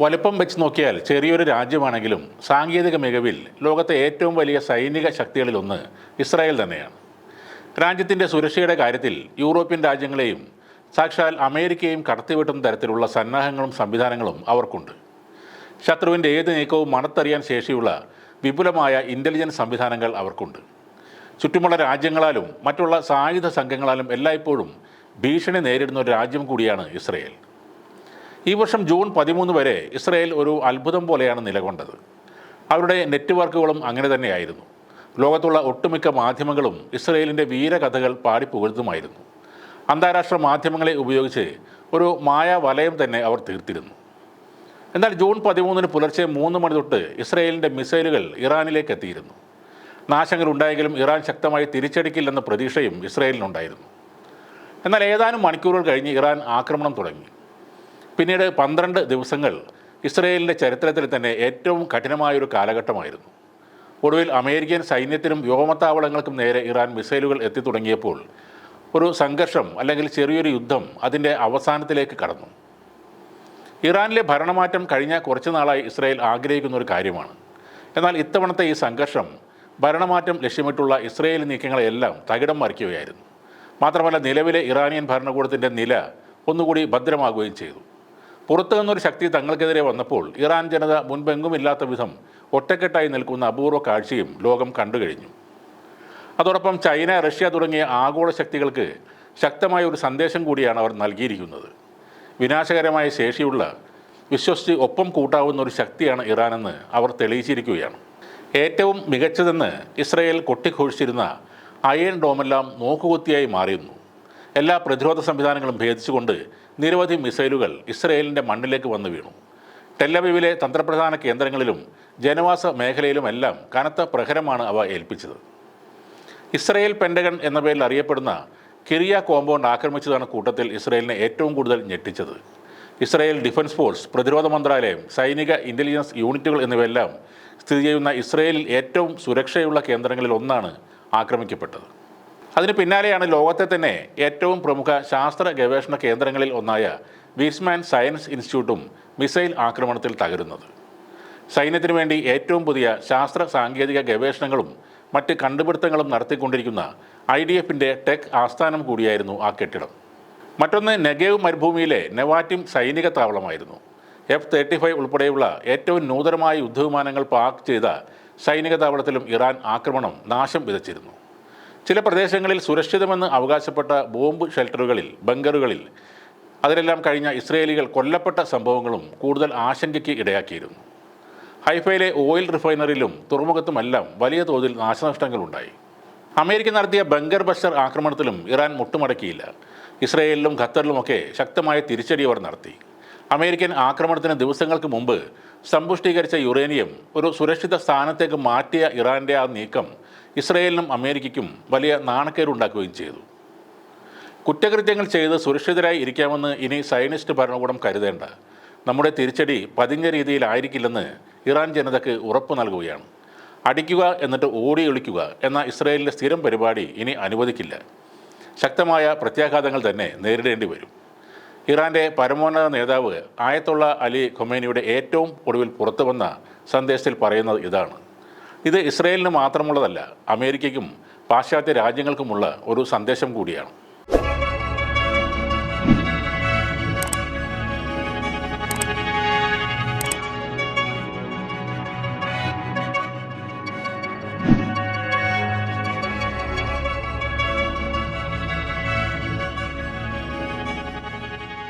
വലുപ്പം വെച്ച് നോക്കിയാൽ ചെറിയൊരു രാജ്യമാണെങ്കിലും സാങ്കേതിക മികവിൽ ലോകത്തെ ഏറ്റവും വലിയ സൈനിക ശക്തികളിലൊന്ന് ഇസ്രായേൽ തന്നെയാണ്. രാജ്യത്തിന്റെ സുരക്ഷയുടെ കാര്യത്തിൽ യൂറോപ്യൻ രാജ്യങ്ങളെയും സാക്ഷാൽ അമേരിക്കയും കടത്തിവിട്ടുന്ന തരത്തിലുള്ള സന്നാഹങ്ങളും സംവിധാനങ്ങളും അവർക്കുണ്ട്. ശത്രുവിന്റെ ഏത് നീക്കവും മണത്തറിയാൻ ശേഷിയുള്ള വിപുലമായ ഇന്റലിജൻസ് സംവിധാനങ്ങൾ അവർക്കുണ്ട്. ചുറ്റുമുള്ള രാജ്യങ്ങളാലും മറ്റുള്ള സായുധ സംഘങ്ങളാലും എല്ലായ്പ്പോഴും ഭീഷണി നേരിടുന്ന ഒരു രാജ്യം കൂടിയാണ് ഇസ്രയേൽ. ഈ വർഷം ജൂൺ പതിമൂന്ന് വരെ ഇസ്രയേൽ ഒരു അത്ഭുതം പോലെയാണ് നിലകൊണ്ടത്. അവരുടെ നെറ്റ്വർക്കുകളും അങ്ങനെ തന്നെയായിരുന്നു. ലോകത്തുള്ള ഒട്ടുമിക്ക മാധ്യമങ്ങളും ഇസ്രയേലിന്റെ വീരകഥകൾ പാടിപ്പുകഴ്ത്തുമായിരുന്നു അന്താരാഷ്ട്ര മാധ്യമങ്ങളെ ഉപയോഗിച്ച് ഒരു മായ വലയം തന്നെ അവർ തീർത്തിരുന്നു. എന്നാൽ ജൂൺ പതിമൂന്നിന് പുലർച്ചെ മൂന്ന് മണി തൊട്ട് ഇസ്രയേലിന്റെ മിസൈലുകൾ ഇറാനിലേക്ക് എത്തിയിരുന്നു. നാശങ്ങൾ ഉണ്ടായെങ്കിലും ഇറാൻ ശക്തമായി തിരിച്ചടിക്കില്ലെന്ന പ്രതീക്ഷയും ഇസ്രയേലിനുണ്ടായിരുന്നു. എന്നാൽ ഏതാനും മണിക്കൂറുകൾ കഴിഞ്ഞ് ഇറാൻ ആക്രമണം തുടങ്ങി. പിന്നീട് പന്ത്രണ്ട് ദിവസങ്ങൾ ഇസ്രയേലിന്റെ ചരിത്രത്തിൽ തന്നെ ഏറ്റവും കഠിനമായൊരു കാലഘട്ടമായിരുന്നു. ഒടുവിൽ അമേരിക്കൻ സൈന്യത്തിനും വ്യോമത്താവളങ്ങൾക്കും നേരെ ഇറാൻ മിസൈലുകൾ എത്തിത്തുടങ്ങിയപ്പോൾ ഒരു സംഘർഷം അല്ലെങ്കിൽ ചെറിയൊരു യുദ്ധം അതിന്റെ അവസാനത്തിലേക്ക് കടന്നു. ഇറാനിലെ ഭരണമാറ്റം കഴിഞ്ഞ കുറച്ച് നാളായി ഇസ്രായേൽ ആഗ്രഹിക്കുന്ന ഒരു കാര്യമാണ്. എന്നാൽ ഇത്തവണത്തെ ഈ സംഘർഷം ഭരണമാറ്റം ലക്ഷ്യമിട്ടുള്ള ഇസ്രയേൽ നീക്കങ്ങളെല്ലാം തകിടം മറിക്കുകയായിരുന്നു. മാത്രമല്ല നിലവിലെ ഇറാനിയൻ ഭരണകൂടത്തിന്റെ നില ഒന്നുകൂടി ഭദ്രമാകുകയും ചെയ്തു. പുറത്തു നിന്നൊരു ശക്തി തങ്ങൾക്കെതിരെ വന്നപ്പോൾ ഇറാൻ ജനത മുൻപെങ്ങുമില്ലാത്ത വിധം ഒറ്റക്കെട്ടായി നിൽക്കുന്ന അപൂർവ കാഴ്ചയും ലോകം കണ്ടുകഴിഞ്ഞു അതോടൊപ്പം ചൈന റഷ്യ തുടങ്ങിയ ആഗോള ശക്തികൾക്ക് ശക്തമായ ഒരു സന്ദേശം കൂടിയാണ് അവർ നൽകിയിരിക്കുന്നത്. വിനാശകരമായ ശേഷിയുള്ള വിശ്വസിച്ച് ഒപ്പം കൂട്ടാവുന്ന ഒരു ശക്തിയാണ് ഇറാനെന്ന് അവർ തെളിയിച്ചിരിക്കുകയാണ്. ഏറ്റവും മികച്ചതെന്ന് ഇസ്രയേൽ കൊട്ടിഘോഷിച്ചിരുന്ന അയൺ ഡോമെല്ലാം നോക്കുകുത്തിയായി മാറിയുന്നു എല്ലാ പ്രതിരോധ സംവിധാനങ്ങളും ഭേദിച്ചുകൊണ്ട് നിരവധി മിസൈലുകൾ ഇസ്രയേലിന്റെ മണ്ണിലേക്ക് വന്നു വീണു. ടെല്ലവിവിലെ തന്ത്രപ്രധാന കേന്ദ്രങ്ങളിലും ജനവാസ മേഖലയിലുമെല്ലാം കനത്ത പ്രഹരമാണ് അവ ഏൽപ്പിച്ചത്. ഇസ്രയേൽ പെൻഡഗൺ എന്ന പേരിൽ അറിയപ്പെടുന്ന കിറിയ കോമ്പൗണ്ട് ആക്രമിച്ചതാണ് കൂട്ടത്തിൽ ഇസ്രയേലിനെ ഏറ്റവും കൂടുതൽ ഞെട്ടിച്ചത്. ഇസ്രയേൽ ഡിഫൻസ് ഫോഴ്സ് പ്രതിരോധ മന്ത്രാലയം സൈനിക ഇന്റലിജൻസ് യൂണിറ്റുകൾ എന്നിവയെല്ലാം സ്ഥിതി ചെയ്യുന്ന ഇസ്രയേലിൽ ഏറ്റവും സുരക്ഷയുള്ള കേന്ദ്രങ്ങളിൽ ഒന്നാണ് ആക്രമിക്കപ്പെട്ടത്. അതിന് പിന്നാലെയാണ് ലോകത്തെ തന്നെ ഏറ്റവും പ്രമുഖ ശാസ്ത്ര ഗവേഷണ കേന്ദ്രങ്ങളിൽ ഒന്നായ വീസ്മാൻ സയൻസ് ഇൻസ്റ്റിറ്റ്യൂട്ടും മിസൈൽ ആക്രമണത്തിൽ തകരുന്നത്. സൈന്യത്തിനു വേണ്ടി ഏറ്റവും പുതിയ ശാസ്ത്ര സാങ്കേതിക ഗവേഷണങ്ങളും മറ്റ് കണ്ടുപിടുത്തങ്ങളും നടത്തിക്കൊണ്ടിരിക്കുന്ന ഐ ഡി എഫിന്റെ ടെക് ആസ്ഥാനം കൂടിയായിരുന്നു ആ കെട്ടിടം. മറ്റൊന്ന് നെഗേവ് മരുഭൂമിയിലെ നെവാറ്റിം സൈനിക താവളമായിരുന്നു. എഫ് തേർട്ടി ഫൈവ് ഉൾപ്പെടെയുള്ള ഏറ്റവും നൂതനമായ യുദ്ധവിമാനങ്ങൾ പാർക്ക് ചെയ്ത സൈനിക താവളത്തിലും ഇറാൻ ആക്രമണം നാശം വിതച്ചിരുന്നു. ചില പ്രദേശങ്ങളിൽ സുരക്ഷിതമെന്ന് അവകാശപ്പെട്ട ബോംബ് ഷെൽട്ടറുകളിൽ ബങ്കറുകളിൽ അതിലെല്ലാം കഴിഞ്ഞ ഇസ്രയേലികൾ കൊല്ലപ്പെട്ട സംഭവങ്ങളും കൂടുതൽ ആശങ്കയ്ക്ക് ഇടയാക്കിയിരുന്നു. ഹൈഫയിലെ ഓയിൽ റിഫൈനറിയിലും തുറമുഖത്തുമെല്ലാം വലിയ തോതിൽ നാശനഷ്ടങ്ങളുണ്ടായി. അമേരിക്ക നടത്തിയ ബങ്കർ ബസ്റ്റർ ആക്രമണത്തിലും ഇറാൻ മുട്ടുമടക്കിയില്ല. ഇസ്രയേലിലും ഖത്തറിലുമൊക്കെ ശക്തമായ തിരിച്ചടി അവർ നടത്തി. അമേരിക്കൻ ആക്രമണത്തിന് ദിവസങ്ങൾക്ക് മുമ്പ് സമ്പുഷ്ടീകരിച്ച യുറേനിയം ഒരു സുരക്ഷിത സ്ഥാനത്തേക്ക് മാറ്റിയ ഇറാന്റെ ആ നീക്കം ഇസ്രയേലിനും അമേരിക്കയ്ക്കും വലിയ നാണക്കേടുണ്ടാക്കുകയും ചെയ്തു. കുറ്റകൃത്യങ്ങൾ ചെയ്ത് സുരക്ഷിതരായി ഇരിക്കാമെന്ന് ഇനി സയനിസ്റ്റ് ഭരണകൂടം കരുതേണ്ട. നമ്മുടെ തിരിച്ചടി പതിഞ്ഞ രീതിയിലായിരിക്കില്ലെന്ന് ഇറാൻ ജനതയ്ക്ക് ഉറപ്പ് നൽകുകയാണ്. അടിക്കുക എന്നിട്ട് ഓടി ഒളിക്കുക എന്ന ഇസ്രയേലിന്റെ സ്ഥിരം പരിപാടി ഇനി അനുവദിക്കില്ല. ശക്തമായ പ്രത്യാഘാതങ്ങൾ തന്നെ നേരിടേണ്ടി വരും. ഇറാന്റെ പരമോന്നത നേതാവ് ആയത്തുള്ള അലി ഖൊമേനിയുടെ ഏറ്റവും ഒടുവിൽ പുറത്തു വന്ന സന്ദേശത്തിൽ പറയുന്നത് ഇതാണ്. ഇത് ഇസ്രയേലിന് മാത്രമുള്ളതല്ല അമേരിക്കയ്ക്കും പാശ്ചാത്യ രാജ്യങ്ങൾക്കുമുള്ള ഒരു സന്ദേശം കൂടിയാണ്.